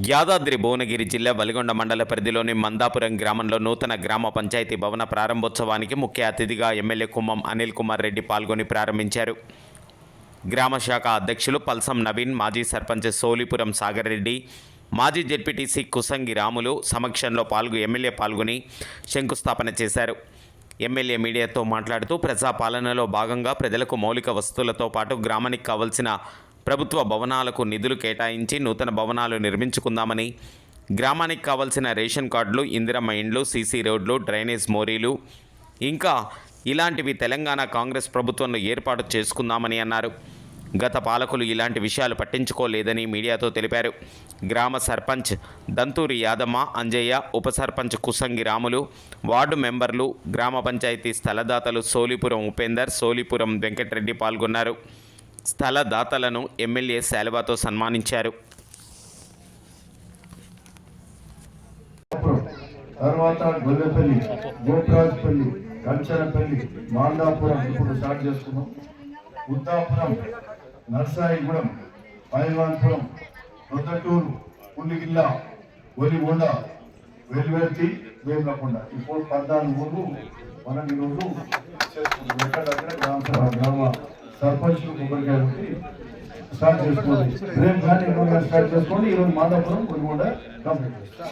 యాదాద్రి భువనగిరి జిల్లా వలిగొండ మండల పరిధిలోని మందాపురం గ్రామంలో నూతన గ్రామ పంచాయతీ భవన ప్రారంభోత్సవానికి ముఖ్య అతిథిగా ఎమ్మెల్యే కుమ్మం అనిల్ కుమార్ రెడ్డి పాల్గొని ప్రారంభించారు. గ్రామ శాఖ అధ్యక్షులు పల్సం నవీన్ మాజీ సర్పంచ్ సోలిపురం సాగర్ రెడ్డి మాజీ జెడ్పీటీసీ కుసంగి రాములు సమక్షంలో పాల్గొ ఎమ్మెల్యే పాల్గొని శంకుస్థాపన చేశారు. ఎమ్మెల్యే మీడియాతో మాట్లాడుతూ ప్రజాపాలనలో భాగంగా ప్రజలకు మౌలిక వస్తువులతో పాటు గ్రామానికి కావలసిన ప్రభుత్వ భవనాలకు నిధులు కేటాయించి నూతన భవనాలు నిర్మించుకుందామని గ్రామానికి కావలసిన రేషన్ కార్డులు ఇందిరమ్మ ఇండ్లు సీసీ రోడ్లు డ్రైనేజ్ మోరీలు ఇంకా ఇలాంటివి తెలంగాణ కాంగ్రెస్ ప్రభుత్వంలో ఏర్పాటు చేసుకుందామని అన్నారు. గత పాలకులు ఇలాంటి విషయాలు పట్టించుకోలేదని మీడియాతో తెలిపారు. గ్రామ సర్పంచ్ దంతూరి యాదమ్మ అంజయ్య ఉప సర్పంచ్ కుసంగి రాములు వార్డు మెంబర్లు గ్రామ పంచాయతీ స్థలదాతలు సోలిపురం ఉపేందర్ సోలిపురం వెంకటరెడ్డి పాల్గొన్నారు. స్థలదాతలను ఎమ్మెల్యే శాలువాతో సన్మానించారు. తర్వాత గొల్లపల్లి గోపరాజపల్లి కంచనపల్లి మాందాపురం ఇప్పుడు స్టార్ట్ చేసుకున్నాం. ఉద్దాపురం నర్సాయిగూడెం పైవాన్పురం ప్రొద్దటూరు పుల్లిగిల్ల ఒలిగొండ వెల్వెర్తి వేములకొండ. ఇప్పుడు పద్నాలుగు ఊర్లు మనం ఈరోజు చేసుకుంటాం ఎక్కడక్కడ గ్రామ సభ గ్రామ సర్పంచ్లు కొబ్బరికాయ పెట్టి స్టార్ట్ చేసుకోండి. రేపు కానీ ఎన్నో స్టార్ట్ చేసుకోండి. ఈరోజు మాదాపురం కొనుగోడ కంప్లీట్ చేస్తాం